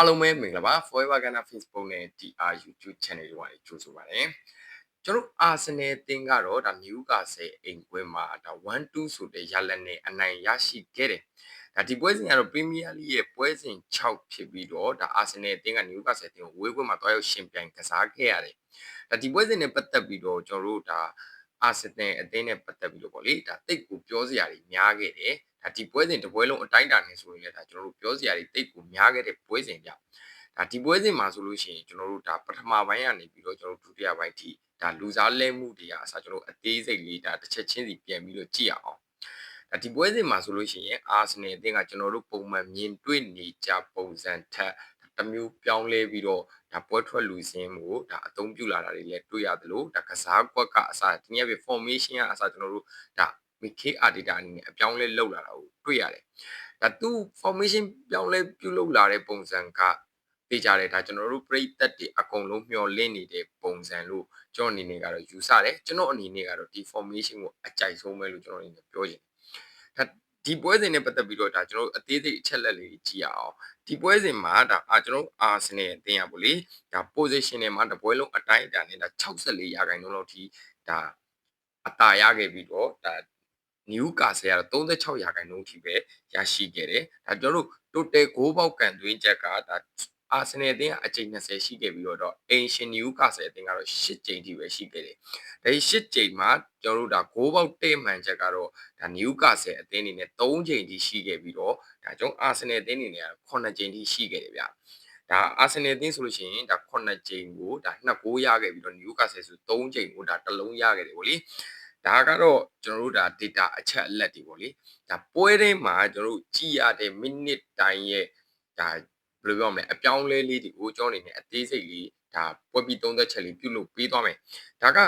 အားလုံးပဲမင်္ဂလာပါ Forever Ghana Facebook နဲ့ TR YouTube Channel တွေကနေကြိုဆိုပါရစေကျွန်တော်အာဆနယ်အသင်းကတော့ဒါမြူကာဆယ်အိမ်ကွင်းမှာဒါ1-2ဆိုတဲ့ရလဒ်နဲ့အနိုင်ရရှိခဲ့တယ်ဒါဒီပွဲစဉ်ကတော့ Premier League ရဲ့ပွဲစဉ်6ဖြစ်ပြီးတော့ဒါအာဆနယ်အသင်းကနယူကာဆယ်အသင်းကိုဝေးကွင်းမှာတွားရောက်ရှင်ပြိုင်ကစားခဲ့ရတယ်ဒါဒီပွဲစဉ်နဲ့ပတ်သက်ပြီးတော့ကျွန်တော်တို့ဒါအာဆနယ်အသင်းနဲ့ပတ်သက်ပြီးတော့ပေါ့လေဒါတိတ်ကိုပြောစရာတွေများခဲ့တယ် ဒါဒီပွဲစဉ်တစ်ပွဲလုံးအတိုင်းအတာနဲ့ဆိုရင်လည်းဒါကျွန်တော်တို့ပြောစရာတွေတိတ်ကိုများခဲ့တဲ့ပွဲစဉ်ကြဒါဒီပွဲစဉ်မှာဆိုလို့ရှိရင်ကျွန်တော်တို့ဒါပထမပိုင်းကနေပြီးတော့ကျွန်တော်တို့ဒုတိယပိုင်းထိဒါလူစားလဲမှုတွေအစားကျွန်တော်တို့အသေးစိတ်လေးဒါတစ်ချက်ချင်းစီပြန်ပြီးတော့ကြည့်အောင်ဒါဒီပွဲစဉ်မှာဆိုလို့ရှိရင်အာဆနယ်အသင်းကကျွန်တော်တို့ပုံမှန်မြင်တွေ့နေကြပုံစံထက်တမျိုးပြောင်းလဲပြီးတော့ဒါပွဲထွက်လူစင်းကိုဒါအသုံးပြုလာတာတွေလည်းတွေ့ရသလိုဒါကစားကွက်ကအစားဒီနေ့ပဲ formation ကအစားကျွန်တော်တို့ဒါ MKR data အနေနဲ့အပြောင်းလဲလောက်လာတာကိုတွေ့ရတယ်ဒါသူ formation ပြောင်းလဲပြုလုပ်လာတဲ့ပုံစံကသိကြတယ်ဒါကျွန်တော်တို့ပြိသက်တွေအကုန်လုံးမျှော်လင့်နေတဲ့ပုံစံလို့ကျွန်တော်အနေနဲ့ကတော့ယူဆတယ်ကျွန်တော်အနေနဲ့ကတော့ဒီ formation ကိုအကြိုက်ဆုံးပဲလို့ကျွန်တော်အနေနဲ့ပြောချင်တယ်ဒါဒီပွဲစဉ်နဲ့ပတ်သက်ပြီးတော့ဒါကျွန်တော်အသေးစိတ်အချက်လက်လေးကြည့်ရအောင်ဒီပွဲစဉ်မှာဒါအာကျွန်တော်အာဆနယ်အသင်းရပါလေဒါ position နဲ့မှာတပွဲလုံးအတိုင်းအတာနဲ့ဒါ64ရာခိုင်နှုန်းလောက်ထိဒါအတာရခဲ့ပြီးတော့ဒါ နယူကာဆယ်ကတော့36ရာခိုင်နှုန်းထိပဲရရှိခဲ့တယ်ဒါကျွန်တော်တို့ total 6ပေါက်ကန်သွင်းချက်ကဒါအာဆနယ်အသင်းကအကြိမ်20ရှိခဲ့ပြီးတော့အင်ရှင်နယူကာဆယ်အသင်းကတော့10ကြိမ်ထိပဲရှိခဲ့တယ်။ဒါဒီ10ကြိမ်မှာကျွန်တော်တို့ဒါ6ပေါက်တဲ့မှန်ချက်ကတော့ဒါနယူကာဆယ်အသင်းအနေနဲ့3ကြိမ်ထိရှိခဲ့ပြီးတော့ဒါကျွန်တော်အာဆနယ်အသင်းအနေနဲ့9ကြိမ်ထိရှိခဲ့တယ်ဗျ။ဒါအာဆင်နယ်အသင်းဆိုလို့ရှိရင်ဒါ9ကြိမ်ကိုဒါ2ဂိုးရခဲ့ပြီးတော့နယူကာဆယ်ဆို3ကြိမ်ကိုဒါတစ်လုံးရခဲ့တယ်ဗောလေ ဒါကတော့ကျွန်တော်တို့ဒါ data အချက်အလက်တွေပေါ့လေဒါပွဲတိုင်းမှာကျွန်တော်တို့ကြည့်ရတဲ့ minute တိုင်းရဲ့ဒါဘယ်လိုပြောမလဲအပြောင်းလဲလေးတွေကိုကျွန်တော်အနေနဲ့အသေးစိတ်လေးဒါပွဲပြီးသုံးသက်ချက်လေးပြုလုပ်ပေးသွားမယ်ဒါက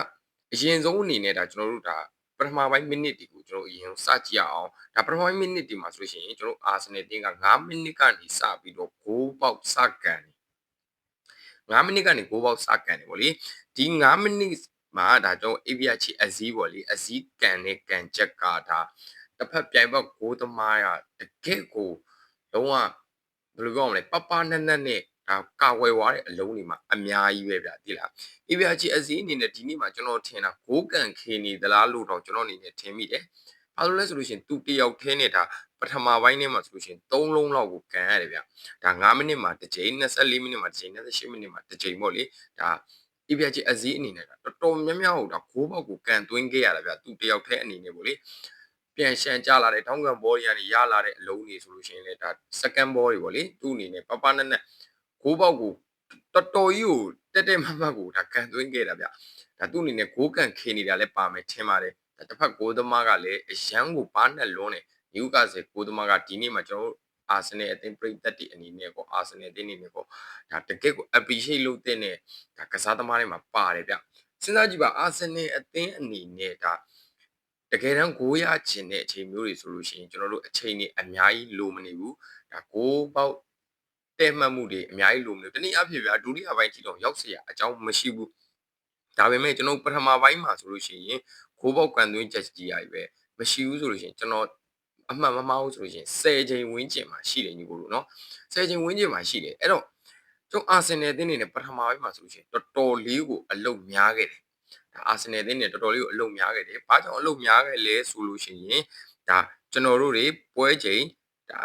အရင်ဆုံးအနေနဲ့ဒါကျွန်တော်တို့ဒါပထမပိုင်း minute တွေကိုကျွန်တော်အရင်စကြည့်ရအောင်ဒါပထမပိုင်း minute တွေမှာဆိုလို့ရှိရင်ကျွန်တော်အာဆင်နယ်တင်းက9 minute ကနေစပြီးတော့ဂိုးပေါက်စကန်9မိနစ်ကနေ6ပေါက်စကန်တယ်ဗောလေဒီ9မိနစ် မှာဒါကျွန်တော် API ချီအစည်းပေါ့လေအစည်းကန်နဲ့ကန်ချက်ကဒါတစ်ဖက်ပြိုင်ဘက်ဂိုးသမားရတကယ့်ကိုလုံးဝဘယ်လိုပြောမလဲပပနက်နက်နဲ့ဒါကာဝယ်သွားတဲ့အလုံးတွေမှာအများကြီးပဲဗျတိလား API ချီအစည်းအနေနဲ့ဒီနေ့မှာကျွန်တော်ထင်တာဂိုးကန်ခေနေသလားလို့တော့ကျွန်တော်အနေနဲ့ထင်မိတယ်ဘာလို့လဲဆိုလို့ရှိရင်သူတယောက်ထဲနဲ့ဒါပထမပိုင်းထဲမှာဆိုလို့ရှိရင်3လုံးလောက်ကိုကန်ရတယ်ဗျဒါ9မိနစ်မှာတစ်ချိန်24မိနစ်မှာတစ်ချိန်28မိနစ်မှာတစ်ချိန်ပေါ့လေဒါ EPG အစည်းအနေနဲ့တော်တော်များများဟိုဒါဂိုးပေါက်ကိုကန်သွင်းခဲ့ရတာဗျသူတယောက်ထဲအနေနဲ့ပေါ့လေပြန်ရှန်ကြလာတဲ့ထောင်းကန်ဘောတွေကနေရလာတဲ့အလုံးတွေဆိုလို့ရှိရင်လေဒါ second ball တွေပေါ့လေသူ့အနေနဲ့ပပနက်နက်ဂိုးပေါက်ကိုတော်တော်ကြီးကိုတက်တက်မမတ်ကိုဒါကန်သွင်းခဲ့တာဗျဒါသူ့အနေနဲ့ဂိုးကန်ခေနေတာလည်းပါမယ်ထင်ပါတယ်တစ်ဖက်ဂိုးသမားကလည်းအရန်ကိုပါနဲ့လွန်းတယ်နယူကာဆယ်ဂိုးသမားကဒီနေ့မှာကျွန်တော်တို့ အာဆင်နယ်အသင်းပြည်သက်တွေအနေနဲ့ပေါ့အာဆင်နယ်အသင်းအနေနဲ့ပေါ့ဒါတကယ့်ကို appreciate လုပ်တဲ့နဲ့ဒါကစားသမားတွေမှာပါတယ်ဗျစဉ်းစားကြည့်ပါအာဆင်နယ်အသင်းအနေနဲ့ဒါတကယ်တမ်းဂိုးရချင်တဲ့အချိန်မျိုးတွေဆိုလို့ရှိရင်ကျွန်တော်တို့အချိန်တွေအများကြီးလိုမနေဘူးဒါဂိုးပေါက်တဲ့မှတ်မှုတွေအများကြီးလိုမလို့တနည်းအားဖြင့်ဗျာဒုတိယပိုင်းထိတော့ရောက်เสียအကြောင်းမရှိဘူးဒါပေမဲ့ကျွန်တော်ပထမပိုင်းမှာဆိုလို့ရှိရင်ခိုးပေါက်ကန်သွင်းချက်ကြီးရပြီပဲမရှိဘူးဆိုလို့ရှိရင်ကျွန်တော် အမှန်မမှားဘူးဆိုလို့ရှိရင်10ချိန်ဝန်းကျင်မှာရှိတယ်ညီကိုတို့เนาะ10ချိန်ဝန်းကျင်မှာရှိတယ်အဲ့တော့ကျွန်တော်အာဆင်နယ်အသင်းနေနဲ့ပထမပိုင်းမှာဆိုလို့ရှိရင်တော်တော်လေးကိုအလုတ်များခဲ့တယ်ဒါအာဆင်နယ်အသင်းနေတော်တော်လေးကိုအလုတ်များခဲ့တယ်ဘာကြောင့်အလုတ်များခဲ့လဲဆိုလို့ရှိရင်ဒါကျွန်တော်တို့တွေပွဲချိန်ဒါ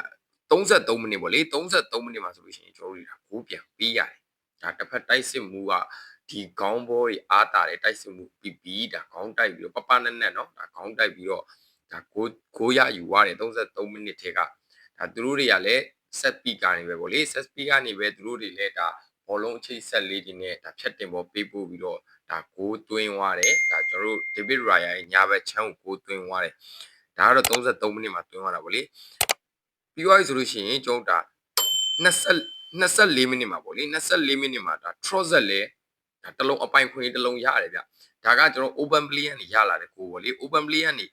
33မိနစ်ပေါ့လေ33မိနစ်မှာဆိုလို့ရှိရင်ကျွန်တော်တို့ဒါကိုပြန်ပြီးရတယ်ဒါတစ်ဖက်တိုက်စစ်မှုကဒီခေါင်းဘောတွေအားတာတဲ့တိုက်စစ်မှုပြီးပြီးဒါခေါင်းတိုက်ပြီးတော့ပပနက်နက်เนาะဒါခေါင်းတိုက်ပြီးတော့ ဒါကိုကိုရယူရတယ်33မိနစ်ထဲကဒါသူတို့တွေကလည်းဆက်ပီကနေပဲပေါ့လေဆက်ပီကနေပဲသူတို့တွေလည်းဒါဘောလုံးအချိတ်ဆက်လေးတွေနဲ့ဒါဖြတ်တင်ပေါ်ပေးပို့ပြီးတော့ဒါကိုသွင်းသွားတယ်ဒါကျွန်တော်တို့ဒေးဗစ်ရာယာရဲ့ညာဘက်ချမ်းကိုကိုသွင်းသွားတယ်ဒါကတော့33မိနစ်မှာသွင်းသွားတာပေါ့လေပြီးသွားပြီဆိုလို့ရှိရင်ကျွန်တော်ဒါ20 24မိနစ်မှာပေါ့လေ24မိနစ်မှာဒါ Trozet လဲဒါတလုံးအပိုင်ခွင့်တလုံးရတယ်ဗျဒါကကျွန်တော် open play ကနေရလာတဲ့ကိုပေါ့လေ open play ကနေ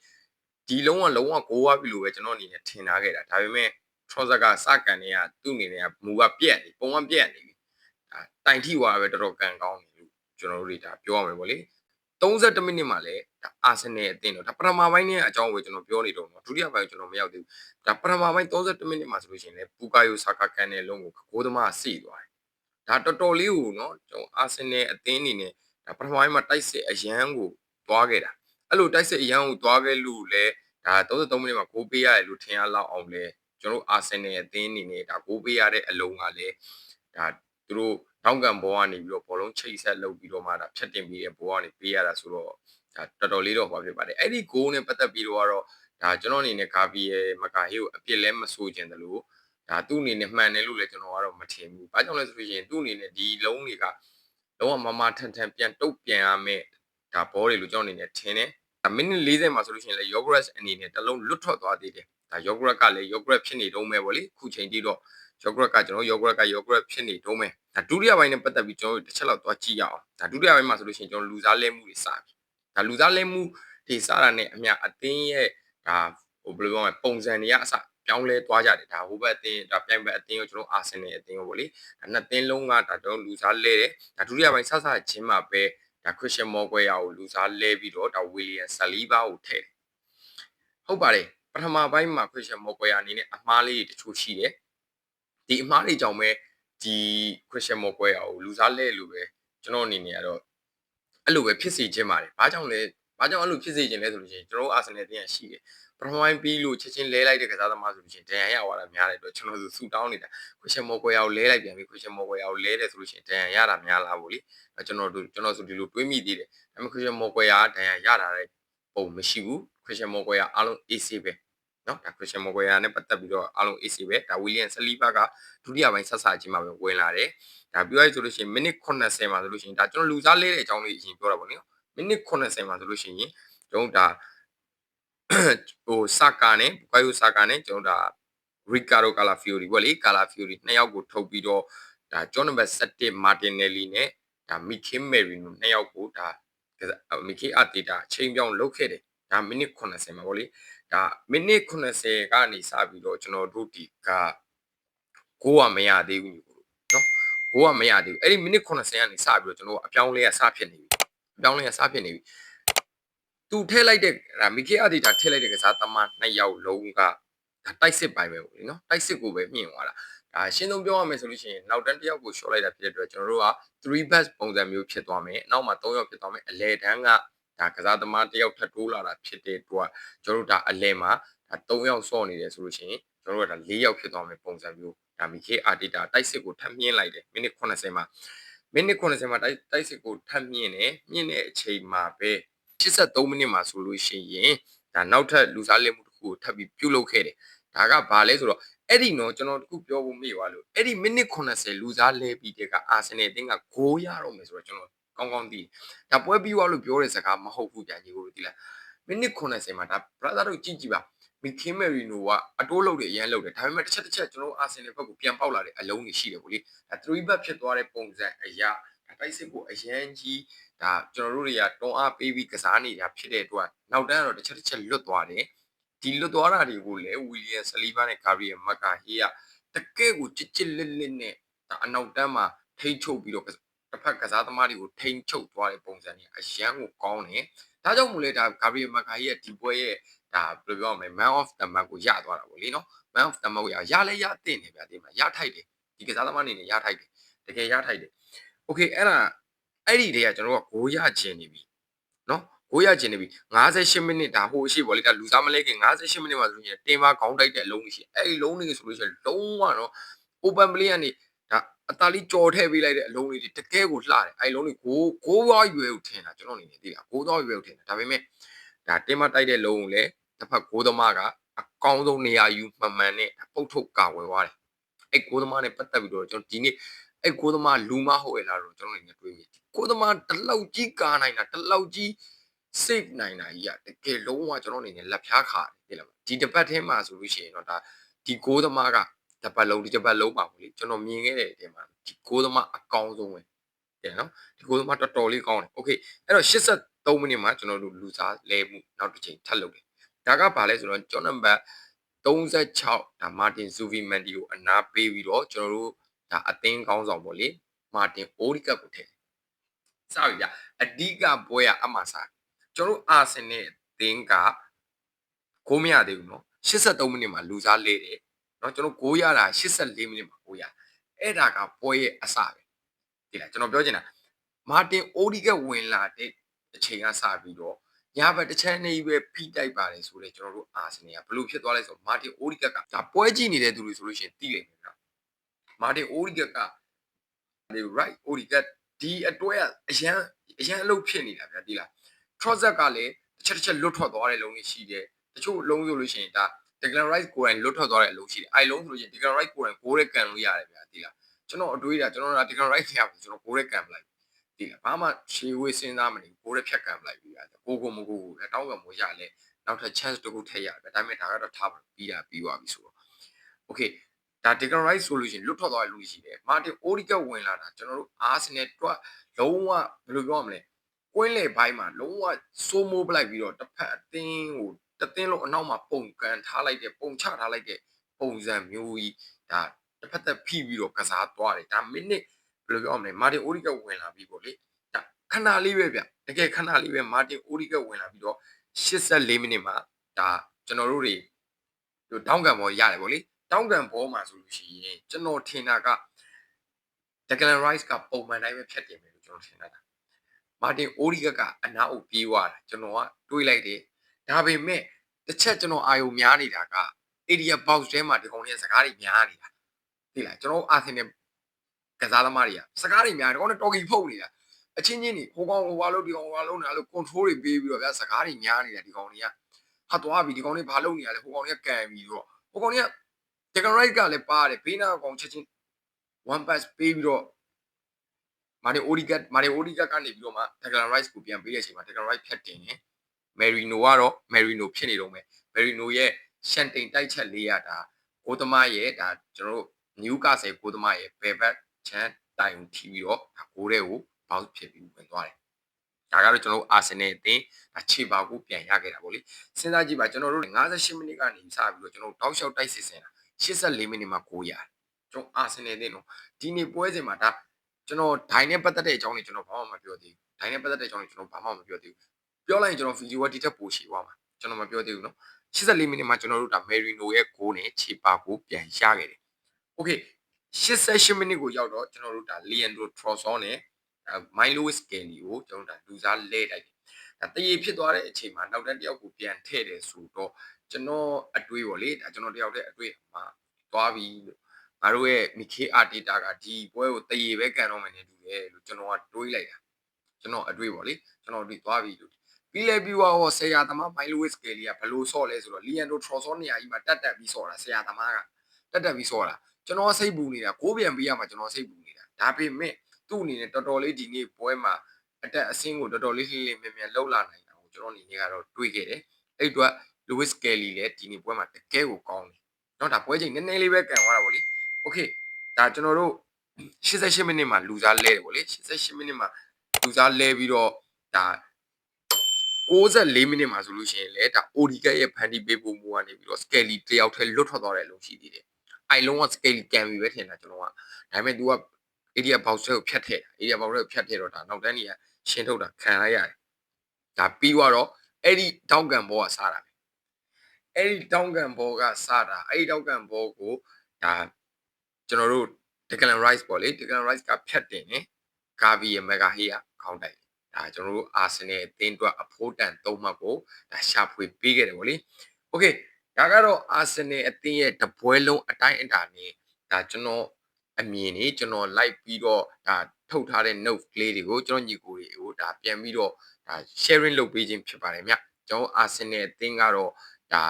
ဒီလုံးကလုံးဝကိုးဝါပြီလို့ပဲကျွန်တော်အနေနဲ့ထင်ထားခဲ့တာဒါပေမဲ့ Trozet ကစကန်နေကသူ့အနေနဲ့ကမူကပြက်နေပုံကပြက်နေပြီဒါတိုင်ထိဝါပဲတော်တော်ကန်ကောင်းနေလို့ကျွန်တော်တို့တွေဒါပြောရမယ်ပေါ့လေ32မိနစ်မှာလဲဒါအာဆင်နယ်အသင်းတော့ဒါပထမပိုင်းနဲ့အကြောင်းကိုကျွန်တော်ပြောနေတော့နော်ဒုတိယပိုင်းကိုကျွန်တော်မရောက်သေးဘူးဒါပထမပိုင်း32မိနစ်မှာဆိုလို့ရှိရင်လည်းပူကာယိုဆာကာကန်နယ်လုံးကိုကိုးသမားစီသွားတယ်ဒါတော်တော်လေးကိုနော်ကျွန်တော်အာဆင်နယ်အသင်းအနေနဲ့ဒါပထမပိုင်းမှာတိုက်စစ်အရန်ကိုသွားခဲ့တာ အဲ့လိုတိုက်စစ်အရန်ကိုသွားခဲ့လို့လဲဒါ33မိနစ်မှာဂိုးပေးရတယ်လို့ထင်ရလောက်အောင်လဲကျွန်တော်အာဆင်နယ်အသင်းအနေနဲ့ဒါဂိုးပေးရတဲ့အလုံးကလည်းဒါသူတို့တောင်းကန်ဘောကနေပြီးတော့ဘောလုံးချိတ်ဆက်လုပ်ပြီးတော့မှဒါဖြတ်တင်ပြီးတဲ့ဘောကနေပေးရတာဆိုတော့ဒါတော်တော်လေးတော့ဟောဖြစ်ပါတယ်အဲ့ဒီဂိုးနဲ့ပတ်သက်ပြီးတော့ကတော့ဒါကျွန်တော်အနေနဲ့ဂါဘီယယ်မကာဟီကိုအပြစ်လဲမဆိုးခြင်းတလို့ဒါသူ့အနေနဲ့မှန်တယ်လို့လည်းကျွန်တော်ကတော့မထင်ဘူး။ဘာကြောင့်လဲဆိုလို့ရှိရင်သူ့အနေနဲ့ဒီလုံးတွေကလုံးဝမမထန်ထန်ပြန်တုတ်ပြန်ရမယ်ဒါဘောတွေလို့ကျွန်တော်အနေနဲ့ထင်တယ်။ဒါ မိနစ်40မှာဆိုလို့ရှိရင်လည်း Yogurt အနေနဲ့တစ်လုံးလွတ်ထွက်သွားသေးတယ်။ဒါ Yogurt ကလည်း Yogurt ဖြစ်နေတော့မယ်ဗောလေ။ခုချိန်ထိတော့ Yogurt ကကျွန်တော် Yogurt က Yogurt ဖြစ်နေတော့မယ်။ဒါဒုတိယပိုင်းနဲ့ပတ်သက်ပြီးကျွန်တော်တို့တစ်ချက်လောက်သွားကြည့်ရအောင်။ဒါဒုတိယပိုင်းမှာဆိုလို့ရှိရင်ကျွန်တော်လူစားလဲမှုတွေစပြီ။ဒါလူစားလဲမှုတွေစတာနဲ့အမျှအသင်းရဲ့ဒါဟိုဘယ်လိုပြောမလဲပုံစံတွေကအစပြောင်းလဲသွားကြတယ်ဒါဟိုဘက်အသင်းဒါပြိုင်ဘက်အသင်းကိုကျွန်တော်အာဆင်နယ်အသင်းကိုပေါ့လေဒါနှစ်သင်းလုံးကဒါတော့လူစားလဲတယ်ဒါဒုတိယပိုင်းဆဆချင်းမှာပဲ ဒါခရစ်စတန်မော်ကွဲယာကိုလူစားလဲပြီးတော့ဒါဝီလီယံဆလီဘာကိုထည့်တယ်ဟုတ်ပါတယ်ပထမပိုင်းမှာခရစ်စတန်မော်ကွဲယာအနေနဲ့အမှားလေးတွေတချို့ရှိတယ်ဒီအမှားတွေကြောင့်ပဲဒီခရစ်စတန်မော်ကွဲယာကိုလူစားလဲလို့ပဲကျွန်တော်အနေနဲ့ကတော့အဲ့လိုပဲဖြစ်စီခြင်းပါတယ်ဘာကြောင့်လဲ ဘာကြောင့်အဲ့လိုဖြစ်စေခြင်းလဲဆိုလို့ရှိရင်ကျွန်တော်တို့အာဆင်နယ်တင်းရရှိတယ်ပထမပိုင်းပြီးလို့ချက်ချင်းလဲလိုက်တဲ့ကစားသမားဆိုလို့ရှိရင်ဒဏ်ရာရသွားတာများတယ်တော့ကျွန်တော်တို့ဆူတောင်းနေတာခွရှင်မော်ကွယ်အောင်လဲလိုက်ပြန်ပြီခွရှင်မော်ကွယ်အောင်လဲတယ်ဆိုလို့ရှိရင်ဒဏ်ရာရတာများလားဗောလေကျွန်တော်တို့ကျွန်တော်ဆိုဒီလိုတွေးမိသေးတယ်ဒါပေမဲ့ခွရှင်မော်ကွယ်ကဒဏ်ရာရတာတဲ့ပုံမရှိဘူးခွရှင်မော်ကွယ်ကအားလုံး AC ပဲနော်ဒါခရစ်စတန်မော်ဂွေယာနဲ့ပတ်သက်ပြီးတော့အားလုံး AC ပဲဒါဝီလီယံဆလီဘာကဒုတိယပိုင်းဆက်ဆချင်းမှာပဲဝင်လာတယ်ဒါပြောရဆိုလို့ရှိရင်မိနစ်80မှာဆိုလို့ရှိရင်ဒါကျွန်တော်လူစားလဲတဲ့အကြောင်းလေးအရင်ပြောတာပေါ့နော် မိနစ်80မှာဆိုလို့ရှိရင်ကျွန်တော်ဒါဟိုဆာကာနဲ့ဘွိုင်ယိုဆာကာနဲ့ကျွန်တော်ဒါရီကာဒိုကာလာဖီယိုရီပေါ့လေကာလာဖီယိုရီနှစ်ယောက်ကိုထုတ်ပြီးတော့ဒါဂျွန်နံပါတ်7မာတင်နယ်လီနဲ့ဒါမီခင်းမယ်ရီနိုနှစ်ယောက်ကိုဒါမီခီအာတီတာချိန်ပြောင်းလုပ်ခဲ့တယ်ဒါမိနစ်80မှာပေါ့လေဒါမိနစ်80ကနေစပြီးတော့ကျွန်တော်တို့ဒီကကိုကမရသေးဘူးနော်ကိုကမရသေးဘူးအဲ့ဒီမိနစ်80ကနေစပြီးတော့ကျွန်တော်အပြောင်းလဲကစဖြစ်နေပြီအ ပြောင်းလဲကစဖြစ်နေပြီသူထည့်လိုက်တဲ့ဒါမီကေအတီတာထည့်လိုက်တဲ့ကစားသမားနှစ်ယောက်လုံးကဒါတိုက်စစ်ပိုင်းပဲပေါ့လေနော်တိုက်စစ်ကိုပဲမြင့်သွားတာဒါရှင်းဆုံးပြောရမယ်ဆိုလို့ရှိရင်နောက်တန်းတစ်ယောက်ကိုရှော့လိုက်တာဖြစ်တဲ့အတွက်ကျွန်တော်တို့က3 bus ပုံစံမျိုးဖြစ်သွားမယ်နောက်မှာ3ယောက်ဖြစ်သွားမယ်အလဲတန်းကဒါကစားသမားတစ်ယောက်ထပ်တိုးလာတာဖြစ်တဲ့အတွက်ကျွန်တော်တို့ဒါအလဲမှာဒါ3ယောက်စော့နေတယ်ဆိုလို့ရှိရင်ကျွန်တော်တို့ကဒါ4ယောက်ဖြစ်သွားမယ်ပုံစံမျိုးဒါမီကေအာတီတာတိုက်စစ်ကိုထပ်မြင့်လိုက်တယ်မိနစ်80မှာ မိနစ်80မှာတိုက်တိုက်စစ်ကိုထပ်မြင့်တယ်မြင့်တဲ့အချိန်မှာပဲ83မိနစ်မှာဆိုလို့ရှိရင်ဒါနောက်ထပ်လူစားလက်မှုတစ်ခုကိုထပ်ပြီးပြုတ်လုပ်ခဲ့တယ်ဒါကဘာလဲဆိုတော့အဲ့ဒီနော်ကျွန်တော်တခုပြောဖို့မေ့ပါလို့အဲ့ဒီမိနစ်80လူစားလဲပြီးတဲ့ကအာဆင်နယ်အသင်းကဂိုးရတော့မယ်ဆိုတော့ကျွန်တော်ကောင်းကောင်းသိဒါပွဲပြီးသွားလို့ပြောတဲ့စကားမဟုတ်ဘူးကြာကြီးကိုဒီလားမိနစ်80မှာဒါ brother တို့ကြည့်ကြည့်ပါ မီခင်းမယ်ရီနိုကအတိုးလုပ်တယ်အရန်လုပ်တယ်ဒါပေမဲ့တစ်ချက်တစ်ချက်ကျွန်တော်အာဆင်နယ်ဘက်ကိုပြန်ပေါက်လာတဲ့အလုံးကြီးရှိတယ်ဗောလေဒါ3ဘက်ဖြစ်သွားတဲ့ပုံစံအရာတိုက်စစ်ကိုအရန်ကြီးဒါကျွန်တော်တို့တွေကတွန်းအားပေးပြီးကစားနေတာဖြစ်တဲ့အတွက်နောက်တန်းကတော့တစ်ချက်တစ်ချက်လွတ်သွားတယ်ဒီလွတ်သွားတာတွေကိုလည်းဝီလီယံဆလီဗာနဲ့ဂါဘရီယယ်မကာဟီကတကယ့်ကိုချစ်ချစ်လစ်လစ်နဲ့ဒါအနောက်တန်းမှာထိန်းချုပ်ပြီးတော့ တစ်ဖက်ကစားသမားတွေကိုထိန်းချုပ်သွားတဲ့ပုံစံတွေအရန်ကိုကောင်းတယ်ဒါကြောင့်မို့လဲဒါဂါဘရီယယ်မကာဟီရဲ့ဒီပွဲရဲ့ဒါဘယ်လိုပြောမလဲ man of the match ကိုရသွားတာပေါ့လေနော် man of the match ကိုရရလဲရတင်နေဗျာဒီမှာရထိုက်တယ်ဒီကစားသမားအနေနဲ့ရထိုက်တယ်တကယ်ရထိုက်တယ် okay အဲ့ဒါအဲ့ဒီတည်းကကျွန်တော်တို့ကဂိုးရခြင်းနေပြီနော်ဂိုးရခြင်းနေပြီ58မိနစ်ဒါဟိုရှိပေါ့လေဒါလူစားမလဲခင်58မိနစ်မှာဆိုရင်တင်ပါခေါင်းတိုက်တဲ့အလုံးကြီးရှိအဲ့ဒီလုံးလေးဆိုလို့ရှိရင်လုံးဝတော့ open play ကနေဒါ အတားလေးကြော်ထည့်ပေးလိုက်တဲ့အလုံးလေးတွေတကယ်ကိုလှတယ်အဲ့လုံးလေးဂိုးဂိုးသွားရွယ်ကိုထင်တာကျွန်တော်အနေနဲ့သိတာဂိုးသွားရွယ်ကိုထင်တာဒါပေမဲ့ဒါတင်မတိုက်တဲ့လုံးကိုလည်းတစ်ဖက်ဂိုးသမားကအကောင်းဆုံးနေရာယူမှန်မှန်နဲ့ပုတ်ထုတ်ကာဝယ်သွားတယ်အဲ့ဂိုးသမားနဲ့ပတ်သက်ပြီးတော့ကျွန်တော်ဒီနေ့အဲ့ကိုသမားလူမဟုတ်ရဲ့လားတော့ကျွန်တော်အနေနဲ့တွေးမိကိုသမားတလောက်ကြီးကားနိုင်တာတလောက်ကြီး save နိုင်တာကြီးอ่ะတကယ်လုံးဝကျွန်တော်အနေနဲ့လက်ဖျားခါတယ်လားဒီတပတ်ထဲမှာဆိုလို့ရှိရင်တော့ဒါဒီကိုသမားက တပတ်လုံးဒီတပတ်လုံးပါဘူးလေကျွန်တော်မြင်ခဲ့တဲ့အချိန်မှာဒီကိုသမားအကောင်းဆုံးပဲတဲ့နော်ဒီကိုသမားတော်တော်လေးကောင်းတယ်โอเคအဲ့တော့83မိနစ်မှာကျွန်တော်တို့လူစားလဲမှုနောက်တစ်ချိန်ထပ်လုပ်တယ်ဒါကဘာလဲဆိုတော့ကျွန်တော်နံပါတ်36ဒါမာတင်ဇူဗီမန်ဒီကိုအနာပေးပြီးတော့ကျွန်တော်တို့ဒါအသင်းကောင်းဆောင်ပေါ့လေမာတင်အိုဒီကပ်ကိုထည့်စပြီဗျအဓိကပွဲကအမဆာ ကျွန်တော်တို့အာဆင်နယ်အသင်းကဂိုးမရသေးဘူးเนาะ83မိနစ်မှာလူစားလဲတယ် เนาะကျွန်တော်ဂိုးရတာ84မိနစ်မှာဂိုးရအဲ့ဒါကပွဲရဲ့အစပဲဒီလားကျွန်တော်ပြောချင်တာမာတင်အိုဒီကဝင်လာတဲ့အချိန်ကစပြီးတော့ညာဘက်တစ်ချမ်းနေပဲဖိတိုက်ပါတယ်ဆိုတော့ကျွန်တော်တို့အာဆင်နယ်ကဘယ်လိုဖြစ်သွားလဲဆိုတော့မာတင်အိုဒီကကဒါပွဲကြည့်နေတဲ့သူတွေဆိုလို့ရှိရင်သိလိမ့်မယ်နော်မာတင်အိုဒီကကဒီ right အိုဒီကဒီအတွဲကအရန်အရန်အလုပ်ဖြစ်နေတာဗျာဒီလား Trozet ကလည်းတစ်ချက်တစ်ချက်လွတ်ထွက်သွားတဲ့လုံးတွေရှိတယ်တချို့လုံးဆိုလို့ရှိရင်ဒါ Declan Rice ကိုယ်တိုင်လွတ်ထွက်သွားတဲ့အလုံးရှိတယ်အဲလုံးဆိုလို့ရှိရင် Declan Rice ကိုယ်တိုင်ကိုယ်ရဲကန်လို့ရတယ်ဗျာဒီလားကျွန်တော်အတွေးတာကျွန်တော်က Declan Rice ရပြီကျွန်တော်ကိုယ်ရဲကန်ပလိုက်ဒီလားဘာမှရှေးဝေးစဉ်းစားမနေကိုယ်ရဲဖြတ်ကန်ပလိုက်ပြီဗျာကိုကိုမကိုကိုတောင်းကမိုးရလဲနောက်ထပ် chance တစ်ခုထည့်ရတယ်ဒါပေမဲ့ဒါကတော့ထားပြီးတာပြီးသွားပြီဆိုတော့ okay ဒါ Declan Rice ဆိုလို့ရှိရင်လွတ်ထွက်သွားတဲ့လူရှိတယ် Martin Odegaard ဝင်လာတာကျွန်တော်တို့ Arsenal တွက်လုံးဝဘယ်လိုပြောရမလဲကွင်းလေဘိုင်းမှာလုံးဝစိုးမိုးပလိုက်ပြီးတော့တစ်ဖက်အသင်းကို တသင်းလုံးအနောက်မှာပုံကန်ထားလိုက်တဲ့ပုံချထားလိုက်တဲ့ပုံစံမျိုးကြီးဒါတစ်ဖက်သက်ဖိပြီးတော့ကစားသွားတယ်ဒါမိနစ်ဘယ်လိုပြောရမလဲမာတင်အိုဒီကဝင်လာပြီးပေါ့လေဒါခဏလေးပဲဗျတကယ်ခဏလေးပဲမာတင်အိုဒီကဝင်လာပြီးတော့84မိနစ်မှာဒါကျွန်တော်တို့တွေဟိုတောင်းကန်ပေါ်ရတယ်ပေါ့လေတောင်းကန်ပေါ်မှာဆိုလို့ရှိရင်ကျွန်တော်ထင်တာက Declan Rice ကပုံမှန်တိုင်းပဲဖြတ်တင်မယ်လို့ကျွန်တော်ထင်တာမာတင်အိုဒီကကအနာအုပ်ပြေးသွားတာကျွန်တော်ကတွေးလိုက်တယ် ဒါပေမဲ့တစ်ချက်ကျွန်တော်အာယုံများနေတာက area box ထဲမှာဒီကောင်လေးစကားတွေများနေတာသိလားကျွန်တော်အာဆင်နယ်ကစားသမားတွေကစကားတွေများတယ်ကောင်နဲ့တော်ကီဖုတ်နေတာအချင်းချင်းနေဟိုကောင်ဟိုဘာလို့ဒီကောင်ဟိုဘာလို့နေအဲ့လို control တွေပေးပြီးတော့ဗျာစကားတွေများနေတာဒီကောင်တွေကဟာသွားပြီဒီကောင်လေးဘာလုပ်နေရလဲဟိုကောင်တွေကကန်ပြီးတော့ဟိုကောင်တွေက Declan Rice ကလည်းပါတယ်ဘေးနာကောင်ချက်ချင်း one pass ပေးပြီးတော့မာရီအိုဒီကတ်မာရီအိုဒီကတ်ကနေပြီးတော့မှ Declan Rice ကိုပြန်ပေးတဲ့အချိန်မှာ Declan Rice ဖြတ်တင်တယ် မယ်ရီနိုကတော့မယ်ရီနိုဖြစ်နေတော့မယ်မယ်ရီနိုရဲ့ရှန်တိန်တိုက်ချက်လေးရတာကိုသမားရဲ့ဒါကျွန်တော်တို့နျူကာဆယ်ကိုသမားရဲ့ဘယ်ဘက်ချန်တိုင်ထီပြီးတော့ဒါကိုတဲ့ကိုဘောက်ဖြစ်ပြီးဝင်သွားတယ်ဒါကတော့ကျွန်တော်တို့အာဆင်နယ်အသင်းခြေပါကိုပြန်ရခဲ့တာပေါ့လေစဉ်းစားကြည့်ပါကျွန်တော်တို့58မိနစ်ကနေစပြီးတော့ကျွန်တော်တို့တောက်လျှောက်တိုက်စစ်စင်တာ84မိနစ်မှာ9ရတယ်ကျွန်တော်အာဆင်နယ်အသင်းတော့ဒီနေ့ပွဲစဉ်မှာဒါကျွန်တော်ဒိုင်နဲ့ပတ်သက်တဲ့အကြောင်းတွေကျွန်တော်ဘာမှမပြောသေးဘူးဒိုင်နဲ့ပတ်သက်တဲ့အကြောင်းတွေကျွန်တော်ဘာမှမပြောသေးဘူး ပြောလိုက်ရင်ကျွန်တော်ဗီဒီယိုကဒီထက်ပိုရှည်သွားမှာကျွန်တော်မပြောသေးဘူးနော်84မိနစ်မှာကျွန်တော်တို့ဒါမယ်ရီနိုရဲ့ဂိုးနဲ့ခြေပါကိုပြန်ရခဲ့တယ်။ Okay 88မိနစ်ကိုရောက်တော့ကျွန်တော်တို့ဒါ Leandro Trossard နဲ့ Milo Skelly ကိုကျွန်တော်တို့ဒါလူစားလဲတိုက်တယ်။ဒါတရေဖြစ်သွားတဲ့အချိန်မှာနောက်တန်းတယောက်ကိုပြန်ထည့်တယ်ဆိုတော့ကျွန်တော်အတွေးပေါ့လေဒါကျွန်တော်တယောက်တည်းအတွေးမှာသွားပြီလို့ငါတို့ရဲ့ Mikel Arteta ကဒီပွဲကိုတရေပဲကန်တော့မယ်နေတူတယ်လို့ကျွန်တော်ကတွေးလိုက်တာ။ကျွန်တော်အတွေးပေါ့လေကျွန်တော်တွေးသွားပြီလို့ ပြီးလဲပြီးတော့ဆရာသမားမိုင်လိုဝစ်ကယ်လီကဘလို့ဆော့လဲဆိုတော့လီယန်ဒိုထရော်ဆောနေရာကြီးမှာတက်တက်ပြီးဆော့တာဆရာသမားကတက်တက်ပြီးဆော့တာကျွန်တော်စိတ်ပူနေတာကိုးပြန်ပေးရမှာကျွန်တော်စိတ်ပူနေတာဒါပေမဲ့သူ့အနေနဲ့တော်တော်လေးဒီနေ့ပွဲမှာအတက်အဆင်းကိုတော်တော်လေးလှလှမြန်မြန်လှုပ်လာနိုင်တာကိုကျွန်တော်အနေနဲ့ကတော့တွေးခဲ့တယ်အဲ့အတွက် Lewis Kelly လည်းဒီနေ့ပွဲမှာတကယ်ကိုကောင်းတယ်เนาะဒါပွဲချိန်နည်းနည်းလေးပဲကန်သွားတာဗောလေโอเคဒါကျွန်တော်တို့88မိနစ်မှာလူစားလဲတယ်ဗောလေ88မိနစ်မှာလူစားလဲပြီးတော့ဒါ 64မိနစ်မှာဆိုလို့ရှိရင်လည်းဒါ ODK ရဲ့ဖန်တီးပေးပုံမူကနေပြီးတော့ Skelly တယောက်ထဲလွတ်ထွက်သွားတယ်လို့ရှိသေးတယ်အိုင်လုံးက Skelly ကန်ပြီပဲထင်တာကျွန်တော်ကဒါပေမဲ့ तू က area box ကိုဖြတ်ထည့် area box ကိုဖြတ်ထည့်တော့ဒါနောက်တန်းကြီးကရှင်းထုတ်တာခံလိုက်ရတယ်ဒါပြီးတော့အဲ့ဒီတောင်းကန်ဘောကစားတာပဲအဲ့ဒီတောင်းကန်ဘောကစားတာအဲ့ဒီတောင်းကန်ဘောကိုဒါကျွန်တော်တို့ Declan Rice ပေါ့လေ Declan Rice ကဖြတ်တင်တယ်ဂါဗီရဲ့ mega hey ကခေါင်းတိုက် ဒါကျွန်တော်တို့အာဆင်နယ်အသင်းအတွက်အဖိုးတန်သုံးမှတ်ကိုဒါရှာဖွေပေးခဲ့တယ်ဗောလေโอเคဒါကတော့အာဆင်နယ်အသင်းရဲ့တပွဲလုံးအတိုင်းအတာနဲ့ဒါကျွန်တော်အမြင်နေကျွန်တော်လိုက်ပြီးတော့ဒါထုတ်ထားတဲ့ note ကလေးတွေကိုကျွန်တော်ညီကိုတွေကိုဒါပြန်ပြီးတော့ဒါ sharing လုပ်ပေးခြင်းဖြစ်ပါတယ်မြကျွန်တော်အာဆင်နယ်အသင်းကတော့ဒါ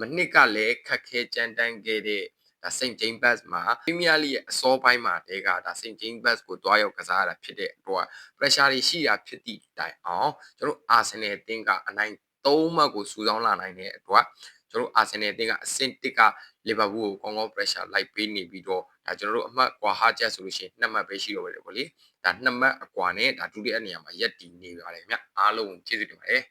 မနစ်ကလည်းခက်ခဲကြမ်းတမ်းခဲ့တဲ့ ဒါ St. James Bus မှာ Premier League ရဲ့အစောပိုင်းမှာတဲကဒါ St. James Bus ကိုတွားရောက်ကစားရတာဖြစ်တဲ့အတွက် pressure တွေရှိတာဖြစ်သည့်တိုင်အောင်ကျွန်တော် Arsenal အသင်းကအနိုင်၃မှတ်ကိုစူးစောင်းလာနိုင်တဲ့အတွက်ကျွန်တော် Arsenal အသင်းကအဆင့်1က Liverpool ကိုကောင်းကောင်း pressure လိုက်ပေးနေပြီးတော့ဒါကျွန်တော်တို့အမှတ်ကွာဟာချက်ဆိုလို့ရှိရင်2မှတ်ပဲရှိတော့တယ်ပေါ့လေဒါ2မှတ်အကွာနဲ့ဒါဒုတိယနေရာမှာရက်တည်နေပါတယ်ဗျအားလုံးကျေးဇူးတင်ပါတယ်